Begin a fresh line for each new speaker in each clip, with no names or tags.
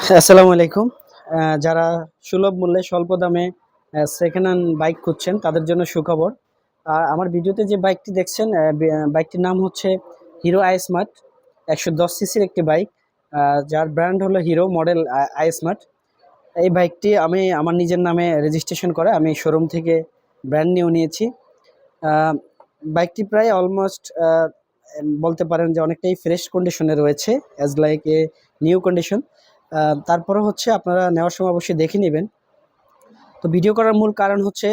আসসালামু আলাইকুম। যারা সুলভ মূল্যে স্বল্প দামে সেকেন্ড হ্যান্ড বাইক খুঁজছেন, তাদের জন্য সুখবর। আমার ভিডিওতে যে বাইকটি দেখছেন বাইকটির নাম হচ্ছে হিরো আই স্মার্ট একশো দশ সিসির একটি বাইক যার ব্র্যান্ড হলো হিরো মডেল আই স্মার্ট এই বাইকটি আমি আমার নিজের নামে রেজিস্ট্রেশন করে আমি শোরুম থেকে ব্র্যান্ড নিয়েও নিয়েছি। বাইকটি প্রায় অলমোস্ট বলতে পারেন যে অনেকটাই ফ্রেশ কন্ডিশনে রয়েছে as like a new condition তারপরে হচ্ছে আপনারা নেওয়ার সময় অবশ্যই দেখে নেবেন। তো ভিডিও করার মূল কারণ হচ্ছে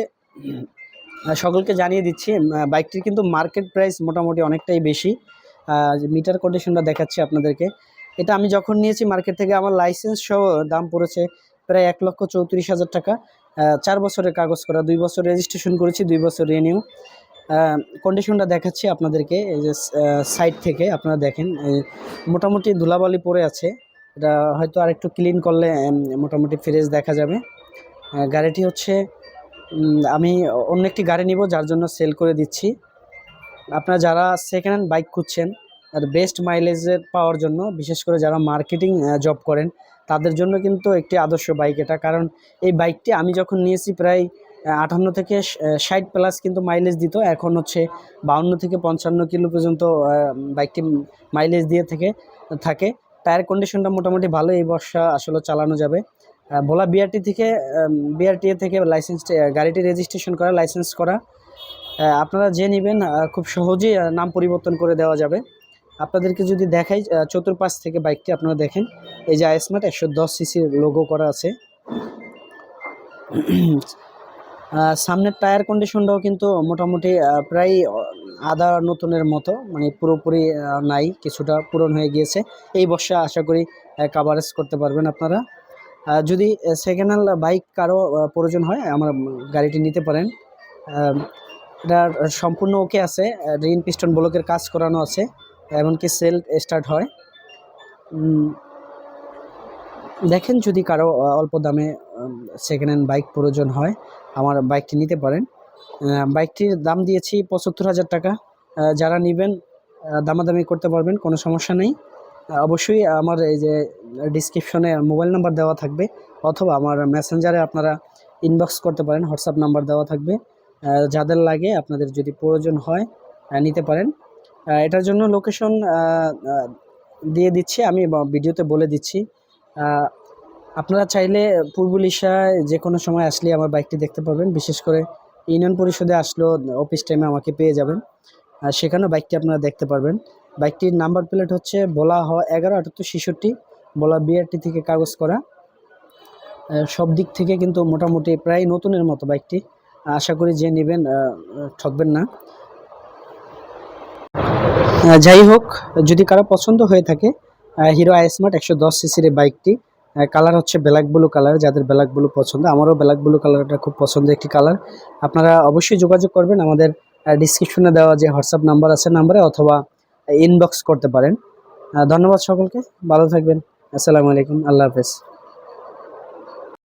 সকলকে জানিয়ে দিচ্ছি বাইকটির কিন্তু মার্কেট প্রাইস মোটামুটি অনেকটাই বেশি। মিটার কন্ডিশনটা দেখাচ্ছি আপনাদেরকে। এটা আমি যখন নিয়েছি মার্কেট থেকে, আমার লাইসেন্স সহ দাম পড়েছে প্রায় এক লক্ষ চৌত্রিশ হাজার টাকা। চার বছরের কাগজ করা, দুই বছর রেজিস্ট্রেশন করেছি, দুই বছর রিনিউ কন্ডিশনটা দেখাচ্ছি আপনাদেরকে, এই যে সাইড থেকে আপনারা দেখেন মোটামুটি ধুলাবালি পড়ে আছে। এটা হয়তো আর একটু ক্লিন করলে মোটামুটি ফ্রেশ দেখা যাবে। গাড়িটি হচ্ছে আমি অন্য একটি গাড়ি নিব, যার জন্য সেল করে দিচ্ছি। আপনারা যারা সেকেন্ড হ্যান্ড বাইক খুঁজছেন, আর বেস্ট মাইলেজের পাওয়ার জন্য, বিশেষ করে যারা মার্কেটিং জব করেন, তাদের জন্য কিন্তু একটি আদর্শ বাইক এটা। কারণ এই বাইকটি আমি যখন নিয়েছি প্রায় আটান্ন থেকে ষাট প্লাস কিন্তু মাইলেজ দিত। এখন হচ্ছে বাউন্ন থেকে পঞ্চান্ন কিলো পর্যন্ত বাইকটি মাইলেজ দিয়ে থেকে, থাকে। টায়ার কন্ডিশনটা মোটামুটি ভালো এই বর্ষা আসলে চালানো যাবে। ভোলা বিআরটি থেকে বিআরটি থেকে লাইসেন্স গাড়িটি রেজিস্ট্রেশন করা লাইসেন্স করা। আপনারা যে নেবেন খুব সহজেই নাম পরিবর্তন করে দেওয়া যাবে। আপনাদেরকে যদি দেখাই চতুর্পাশ থেকে বাইকটি আপনারা দেখেন, এই যে আইসমার্ট একশো দশ সিসির লোগো করা আছে। সামনের টায়ার কন্ডিশনটাও কিন্তু মোটামুটি প্রায় আধা নতুনের মতো মানে পুরোপুরি নাই, কিছুটা পূরণ হয়ে গিয়েছে। এই বর্ষে আশা করি কাভারেজ করতে পারবেন আপনারা। যদি সেকেন্ড হ্যান্ড বাইক কারও প্রয়োজন হয়, আমার গাড়িটি নিতে পারেন। এটার সম্পূর্ণ ওকে আছে। রিন পিস্টন ব্লকের কাজ করানো আছে, এমনকি সেল স্টার্ট হয়। দেখেন যদি কারও অল্প দামে সেকেন্ড হ্যান্ড বাইক প্রয়োজন হয়, আমার বাইকটি নিতে পারেন। বাইকটির দাম দিয়েছি পঁচাত্তর হাজার টাকা। যারা নেবেন দামাদামি করতে পারবেন, কোনো সমস্যা নেই। অবশ্যই আমার এই যে ডিসক্রিপশনে মোবাইল নাম্বার দেওয়া থাকবে, অথবা আমার মেসেঞ্জারে আপনারা ইনবক্স করতে পারেন হোয়াটসঅ্যাপ নাম্বার দেওয়া থাকবে। যাদের লাগে আপনাদের যদি প্রয়োজন হয় নিতে পারেন। এটার জন্য লোকেশন দিয়ে দিচ্ছি, আমি ভিডিওতে বলে দিচ্ছি। আপনারা চাইলে পূর্ব লিশায় যে কোনো সময় আসলে আমার বাইকটি দেখতে পাবেন বিশেষ করে ইউনিয়ন পরিষদে আসলেও অফিস টাইমে আমাকে পেয়ে যাবেন। আর সেখানেও বাইকটি আপনারা দেখতে পারবেন। বাইকটির নাম্বার প্লেট হচ্ছে বলা হ এগারো, আটাত্তর, ছেষট্টি, বলা বিআরটি থেকে কাগজ করা। সব দিক থেকে কিন্তু মোটামুটি প্রায় নতুনের মতো বাইকটি আশা করি যে নেবেন ঠকবেন না। যাই হোক, যদি কারও পছন্দ হয়ে থাকে হিরো আই স্মার্ট একশো দশ সিসির বাইকটি কালার হচ্ছে ব্ল্যাক ব্লু কালার যাদের ব্ল্যাক ব্লু পছন্দ, আমারও ব্ল্যাক ব্লু কালারটা খুব পছন্দের একটি কালার আপনারা অবশ্যই যোগাযোগ করবেন, আমাদের ডিসক্রিপশনে দেওয়া যে হোয়াটসঅ্যাপ নাম্বার আছে নাম্বারে অথবা ইনবক্স করতে পারেন। ধন্যবাদ সকলকে, ভালো থাকবেন। আসসালামু আলাইকুম, আল্লাহ হাফেজ।